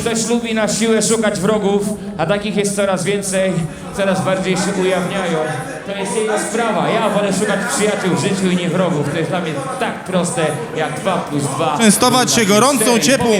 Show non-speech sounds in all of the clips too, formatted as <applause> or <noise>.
ktoś lubi na siłę szukać wrogów, a takich jest coraz więcej, coraz bardziej się ujawniają, to jest jego sprawa. Ja wolę szukać przyjaciół w życiu i nie wrogów. To jest dla mnie tak proste jak 2 plus 2. Częstować się gorącą, ciepłą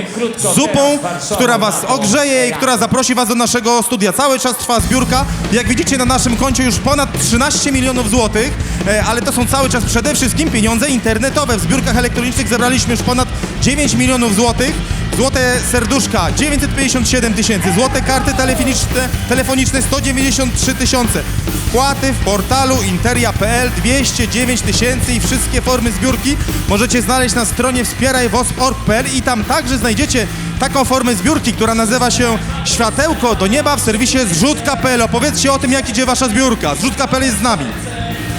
zupą, która was ogrzeje i która zaprosi was do naszego studia. Cały czas trwa zbiórka. Jak widzicie na naszym koncie już ponad 13 milionów złotych, e, ale to są cały czas przede wszystkim pieniądze internetowe. W zbiórkach elektronicznych zebraliśmy już ponad 9 milionów złotych. Złote serduszka 957 tysięcy, złote karty telefoniczne, telefoniczne 193 tysiące, wpłaty w portalu interia.pl 209 tysięcy i wszystkie formy zbiórki możecie znaleźć na stronie wspierajwosp.org.pl i tam także znajdziecie taką formę zbiórki, która nazywa się Światełko do nieba w serwisie zrzutka.pl. Opowiedzcie o tym, jak idzie wasza zbiórka. Zrzutka.pl jest z nami.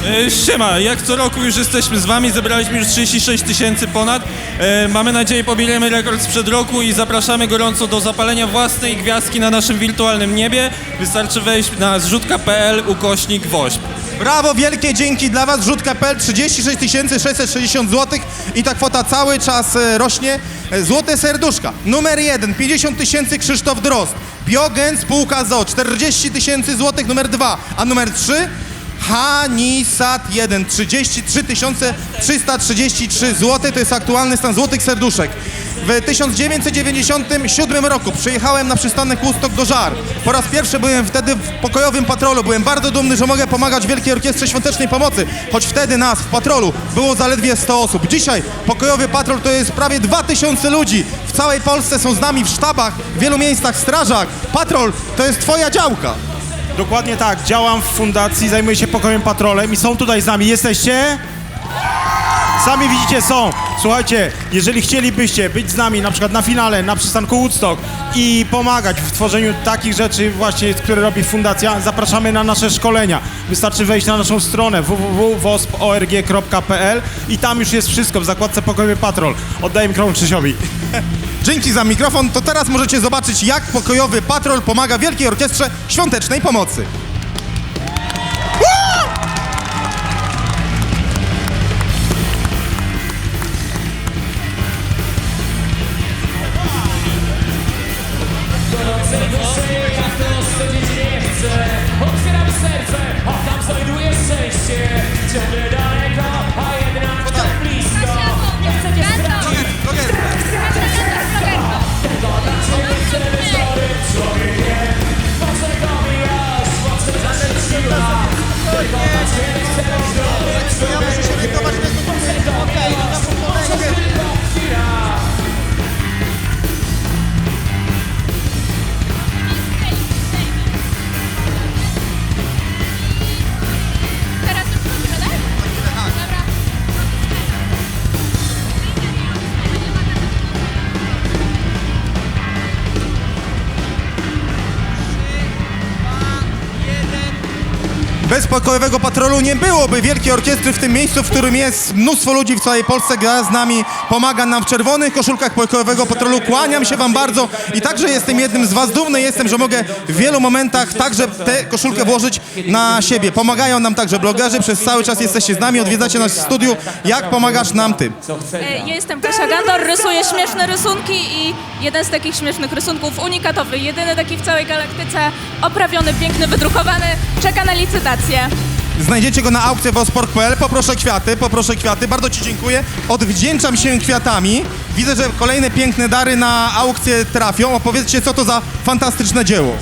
E, Siema, jak co roku już jesteśmy z wami, zebraliśmy już 36 tysięcy ponad. E, mamy nadzieję, pobijemy rekord sprzed roku i zapraszamy gorąco do zapalenia własnej gwiazdki na naszym wirtualnym niebie. Wystarczy wejść na zrzutka.pl ukośnik woźb. Brawo, wielkie dzięki dla Was. Rzutka.pl 36 660 zł i ta kwota cały czas e, rośnie. Złote serduszka. Numer 1, 50 tysięcy Krzysztof Drozd. Biogen, spółka ZO, 40 tysięcy złotych, numer 2. A numer 3, Hanisat 1, 33 333 zł. To jest aktualny stan złotych serduszek. W 1997 roku przyjechałem na przystanek Łustok do Żar. Po raz pierwszy byłem wtedy w pokojowym patrolu. Byłem bardzo dumny, że mogę pomagać Wielkiej Orkiestrze Świątecznej Pomocy, choć wtedy nas w patrolu było zaledwie 100 osób. Dzisiaj pokojowy patrol to jest prawie 2000 ludzi. W całej Polsce są z nami w sztabach, w wielu miejscach strażak. Patrol to jest twoja działka. Dokładnie tak, działam w fundacji, zajmuję się pokojem patrolem i są tutaj z nami. Jesteście? Sami widzicie, są. Słuchajcie, jeżeli chcielibyście być z nami na przykład na finale, na przystanku Woodstock i pomagać w tworzeniu takich rzeczy właśnie, które robi fundacja, zapraszamy na nasze szkolenia. Wystarczy wejść na naszą stronę www.wosp.org.pl i tam już jest wszystko w zakładce Pokojowy Patrol. Oddaję mikrofon Krzysiowi. <laughs> Dzięki za mikrofon. To teraz możecie zobaczyć, jak pokojowy patrol pomaga Wielkiej Orkiestrze Świątecznej Pomocy. Pokojowego patrolu nie byłoby Wielkiej Orkiestry w tym miejscu, w którym jest mnóstwo ludzi w całej Polsce, gra z nami, pomaga nam w czerwonych koszulkach pokojowego patrolu. Kłaniam się wam bardzo i także jestem jednym z was. Dumny jestem, że mogę w wielu momentach także tę koszulkę włożyć na siebie. Pomagają nam także blogerzy, przez cały czas jesteście z nami, odwiedzacie nas w studiu. Jak pomagasz nam ty? E, Ja jestem Kasia Gandor, rysuję śmieszne rysunki i jeden z takich śmiesznych rysunków, unikatowy, jedyny taki w całej galaktyce, oprawiony, piękny, wydrukowany, czeka na licytację. Znajdziecie go na aukcję wosport.pl. Poproszę kwiaty, poproszę kwiaty. Bardzo Ci dziękuję. Odwdzięczam się kwiatami. Widzę, że kolejne piękne dary na aukcję trafią. Opowiedzcie, co to za fantastyczne dzieło.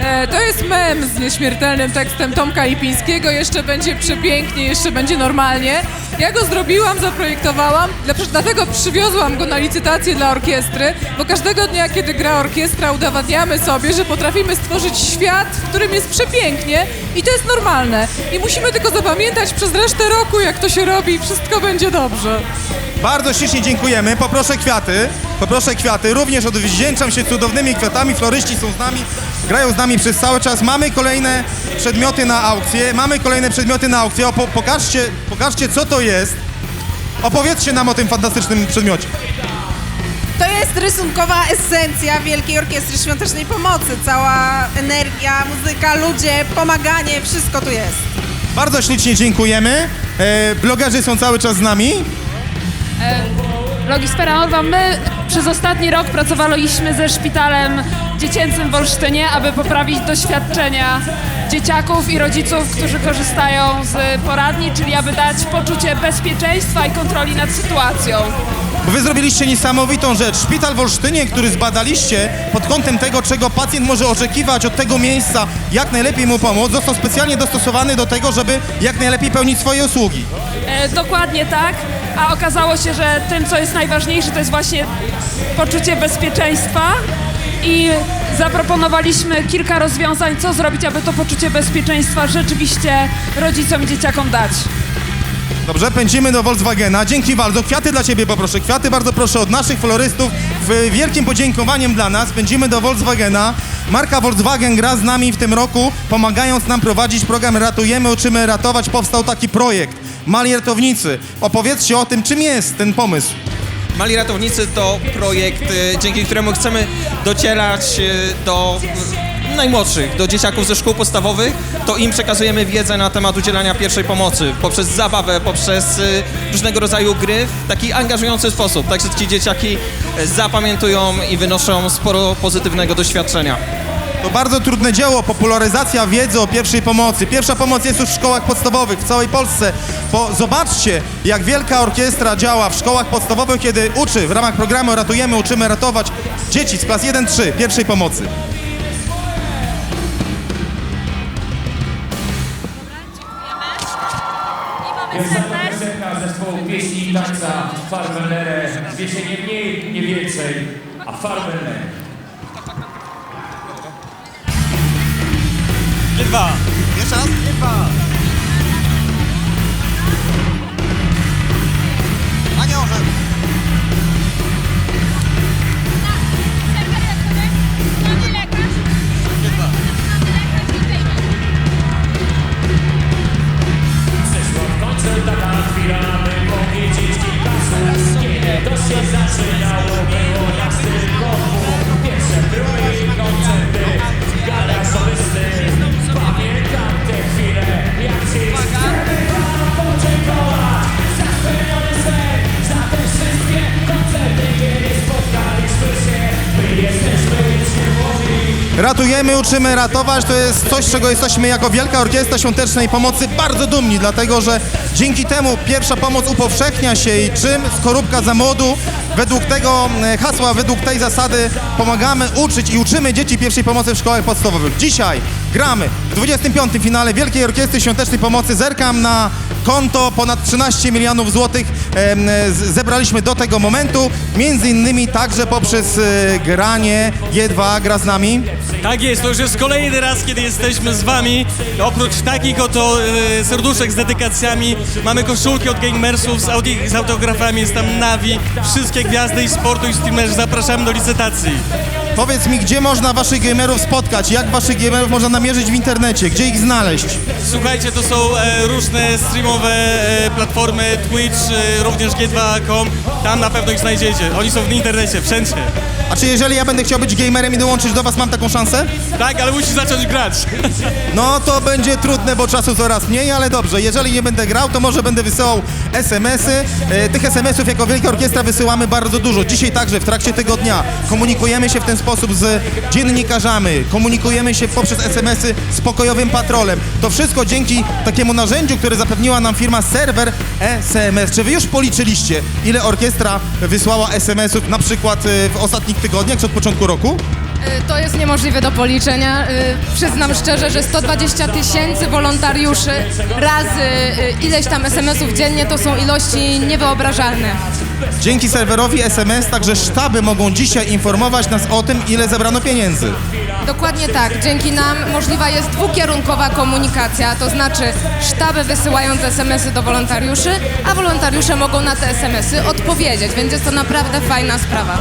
E, To jest mem z nieśmiertelnym tekstem Tomka Lipińskiego. Jeszcze będzie przepięknie, jeszcze będzie normalnie. Ja go zrobiłam, zaprojektowałam, dla- dlatego przywiozłam go na licytację dla orkiestry, bo każdego dnia, kiedy gra orkiestra, udowadniamy sobie, że potrafimy stworzyć świat, w którym jest przepięknie i to jest normalne. I musimy tylko zapamiętać przez resztę roku, jak to się robi i wszystko będzie dobrze. Bardzo ślicznie dziękujemy. Poproszę kwiaty. Poproszę kwiaty. Również odwdzięczam się cudownymi kwiatami. Floryści są z nami, grają z nami przez cały czas. Mamy kolejne przedmioty na aukcję. Mamy kolejne przedmioty na aukcję. Opo- pokażcie, pokażcie, co to jest. Opowiedzcie nam o tym fantastycznym przedmiocie. To jest rysunkowa esencja Wielkiej Orkiestry Świątecznej Pomocy. Cała energia, muzyka, ludzie, pomaganie, wszystko tu jest. Bardzo ślicznie dziękujemy. E, blogerzy są cały czas z nami. Logisfera Orwa, my przez ostatni rok pracowaliśmy ze szpitalem dziecięcym w Olsztynie, aby poprawić doświadczenia dzieciaków i rodziców, którzy korzystają z poradni, czyli aby dać poczucie bezpieczeństwa i kontroli nad sytuacją. Bo wy zrobiliście niesamowitą rzecz. Szpital w Olsztynie, który zbadaliście pod kątem tego, czego pacjent może oczekiwać od tego miejsca, jak najlepiej mu pomóc, został specjalnie dostosowany do tego, żeby jak najlepiej pełnić swoje usługi. E, dokładnie tak, a okazało się, że tym, co jest najważniejsze, to jest właśnie poczucie bezpieczeństwa i zaproponowaliśmy kilka rozwiązań, co zrobić, aby to poczucie bezpieczeństwa rzeczywiście rodzicom i dzieciakom dać. Dobrze, pędzimy do Volkswagena. Dzięki bardzo. Kwiaty dla ciebie poproszę. Kwiaty bardzo proszę od naszych florystów. W wielkim podziękowaniem dla nas pędzimy do Volkswagena. Marka Volkswagen gra z nami w tym roku, pomagając nam prowadzić program Ratujemy, uczymy ratować. Powstał taki projekt. Mali ratownicy. Opowiedzcie o tym, czym jest ten pomysł. Mali Ratownicy to projekt, y, dzięki któremu chcemy docierać y, do najmłodszych, do dzieciaków ze szkół podstawowych, to im przekazujemy wiedzę na temat udzielania pierwszej pomocy poprzez zabawę, poprzez y, różnego rodzaju gry w taki angażujący sposób. Tak, że ci dzieciaki zapamiętują i wynoszą sporo pozytywnego doświadczenia. To bardzo trudne dzieło, popularyzacja wiedzy o pierwszej pomocy. Pierwsza pomoc jest już w szkołach podstawowych w całej Polsce. Bo zobaczcie, jak wielka orkiestra działa w szkołach podstawowych, kiedy uczy w ramach programu Ratujemy, uczymy ratować dzieci z klas 1-3 pierwszej pomocy. Piosenka zespołu pieśni i tańca Farbenere. Wie się nie mniej, nie więcej, a Farbenere. Dwa. Jeszcze raz? Aniołże. Ratujemy, uczymy ratować. To jest coś, czego jesteśmy jako Wielka Orkiestra Świątecznej Pomocy bardzo dumni, dlatego że dzięki temu pierwsza pomoc upowszechnia się i czym skorupka za młodu. Według tego e, hasła, według tej zasady pomagamy uczyć i uczymy dzieci pierwszej pomocy w szkołach podstawowych. Dzisiaj gramy w 25. finale Wielkiej Orkiestry Świątecznej Pomocy. Zerkam na konto, ponad 13 milionów złotych zebraliśmy do tego momentu, między innymi także poprzez e, granie G2 gra z nami. Tak jest, to już jest kolejny raz, kiedy jesteśmy z wami. Oprócz takich oto e, serduszek z dedykacjami, mamy koszulki od Gamersów z, z autografami, jest tam Navi, wszystkie gwiazdy i sportu i streamerzy, zapraszamy do licytacji. Powiedz mi, gdzie można waszych gamerów spotkać? Jak waszych gamerów można namierzyć w internecie? Gdzie ich znaleźć? Słuchajcie, to są e, różne streamowe e, platformy, Twitch, e, również G2.com, tam na pewno ich znajdziecie. Oni są w internecie, wszędzie. A czy jeżeli ja będę chciał być gamerem i dołączyć do was, mam taką szansę? Tak, ale musisz zacząć grać. <laughs> No to będzie trudne, bo czasu coraz mniej, ale dobrze. Jeżeli nie będę grał, to może będę wysyłał SMS-y. E, tych SMS-ów jako Wielka Orkiestra wysyłamy bardzo dużo. Dzisiaj także w trakcie tego dnia komunikujemy się w ten sposób z dziennikarzami, komunikujemy się poprzez SMS-y z pokojowym patrolem. To wszystko dzięki takiemu narzędziu, które zapewniła nam firma Serwer SMS. Czy wy już policzyliście, ile orkiestra wysłała SMS-ów na przykład e, w ostatnich tygodniach, czy od początku roku? Y, To jest niemożliwe do policzenia. Y, Przyznam szczerze, że 120 tysięcy wolontariuszy razy y, ileś tam SMS-ów dziennie to są ilości niewyobrażalne. Dzięki serwerowi SMS także sztaby mogą dzisiaj informować nas o tym, ile zebrano pieniędzy. Dokładnie tak. Dzięki nam możliwa jest dwukierunkowa komunikacja, to znaczy sztaby wysyłając SMS-y do wolontariuszy, a wolontariusze mogą na te SMS-y odpowiedzieć, więc jest to naprawdę fajna sprawa.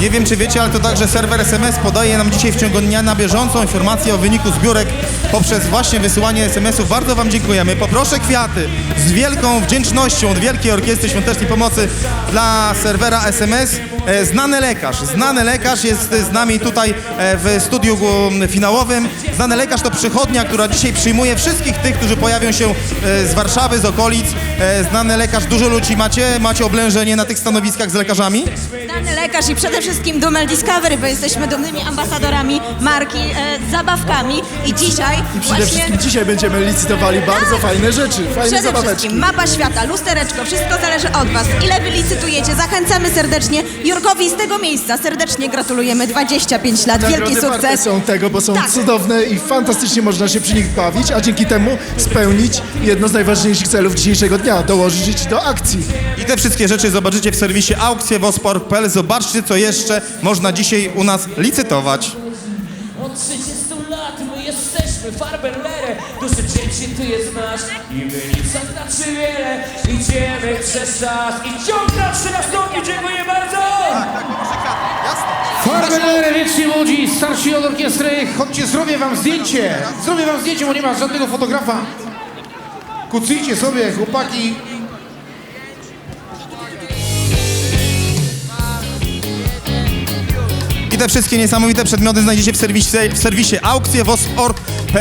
Nie wiem, czy wiecie, ale to także serwer SMS podaje nam dzisiaj w ciągu dnia na bieżąco informacje o wyniku zbiórek poprzez właśnie wysyłanie SMS-ów. Bardzo Wam dziękujemy. Poproszę kwiaty z wielką wdzięcznością od Wielkiej Orkiestry Świątecznej Pomocy dla serwera SMS. E, Znany lekarz, znany lekarz jest z nami tutaj e, w studiu odcinku finałowym. Znany lekarz to przychodnia, która dzisiaj przyjmuje wszystkich tych, którzy pojawią się e, z Warszawy, z okolic. E, Znany lekarz, dużo ludzi macie? Macie oblężenie na tych stanowiskach z lekarzami? Znany lekarz i przede wszystkim Dumel Discovery, bo jesteśmy dumnymi ambasadorami marki e, z zabawkami i dzisiaj I przede właśnie... wszystkim dzisiaj będziemy licytowali bardzo fajne rzeczy, fajne Przede zabaweczki. wszystkim mapa świata, lustereczko, wszystko zależy od Was. Ile Wy licytujecie? Zachęcamy serdecznie. Jurkowi z tego miejsca serdecznie gratulujemy. 25 lat, wielki Nagrody warte sukces. są tego, bo są Tak. cudowne i fantastycznie można się przy nich bawić, a dzięki temu spełnić jedno z najważniejszych celów dzisiejszego dnia, dołożyć do akcji. I te wszystkie rzeczy zobaczycie w serwisie aukcjewosport.pl. Zobaczcie, co jeszcze można dzisiaj u nas licytować. Od 30 lat my jesteśmy Farbenlere Duży dzieci ty jest nasz I my nic to znaczy wiele Idziemy przez czas I ciąg na 13 Dziękuję bardzo! Farbenere, wiecznie młodzi, starsi od orkiestry, chodźcie, zrobię wam zdjęcie. Zrobię wam zdjęcie, bo nie ma żadnego fotografa. Kucyjcie sobie, chłopaki. I te wszystkie niesamowite przedmioty znajdziecie w serwisie, w serwisie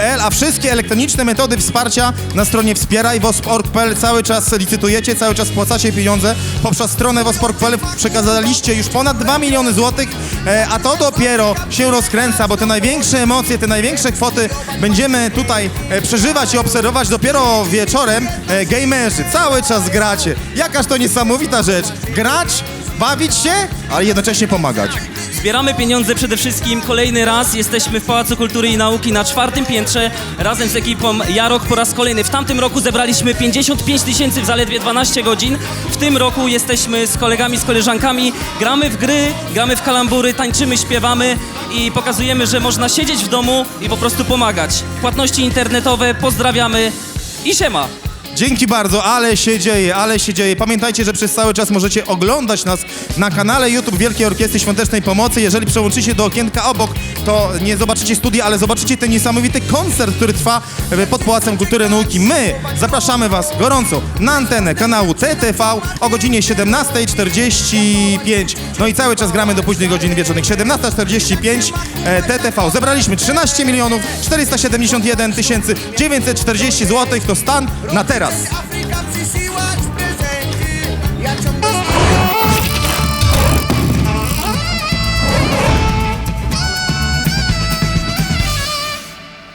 a wszystkie elektroniczne metody wsparcia na stronie wspierajwosport.pl cały czas licytujecie, cały czas płacacie pieniądze. Poprzez stronę wosport.pl przekazaliście już ponad 2 miliony złotych, e, a to dopiero się rozkręca, bo te największe emocje, te największe kwoty będziemy tutaj e, przeżywać i obserwować dopiero wieczorem. E, Gamerzy, cały czas gracie. Jakaż to niesamowita rzecz. Grać, bawić się, ale jednocześnie pomagać. Zbieramy pieniądze przede wszystkim kolejny raz. Jesteśmy w Pałacu Kultury i Nauki na czwartym piętrze razem z ekipą Jarok po raz kolejny. W tamtym roku zebraliśmy 55 tysięcy w zaledwie 12 godzin. W tym roku jesteśmy z kolegami, z koleżankami. Gramy w gry, gramy w kalambury, tańczymy, śpiewamy i pokazujemy, że można siedzieć w domu i po prostu pomagać. Płatności internetowe, pozdrawiamy i siema! Dzięki bardzo, ale się dzieje, ale się dzieje. Pamiętajcie, że przez cały czas możecie oglądać nas na kanale YouTube Wielkiej Orkiestry Świątecznej Pomocy. Jeżeli przełączycie do okienka obok, to nie zobaczycie studia, ale zobaczycie ten niesamowity koncert, który trwa e, pod Pałacem Kultury Nauki. My zapraszamy Was gorąco na antenę kanału TTV o godzinie 17.45. No i cały czas gramy do późnych godzin wieczornych. 17.45 e, TTV. Zebraliśmy 13 milionów 471 tysięcy 940 zł. To stan na teraz.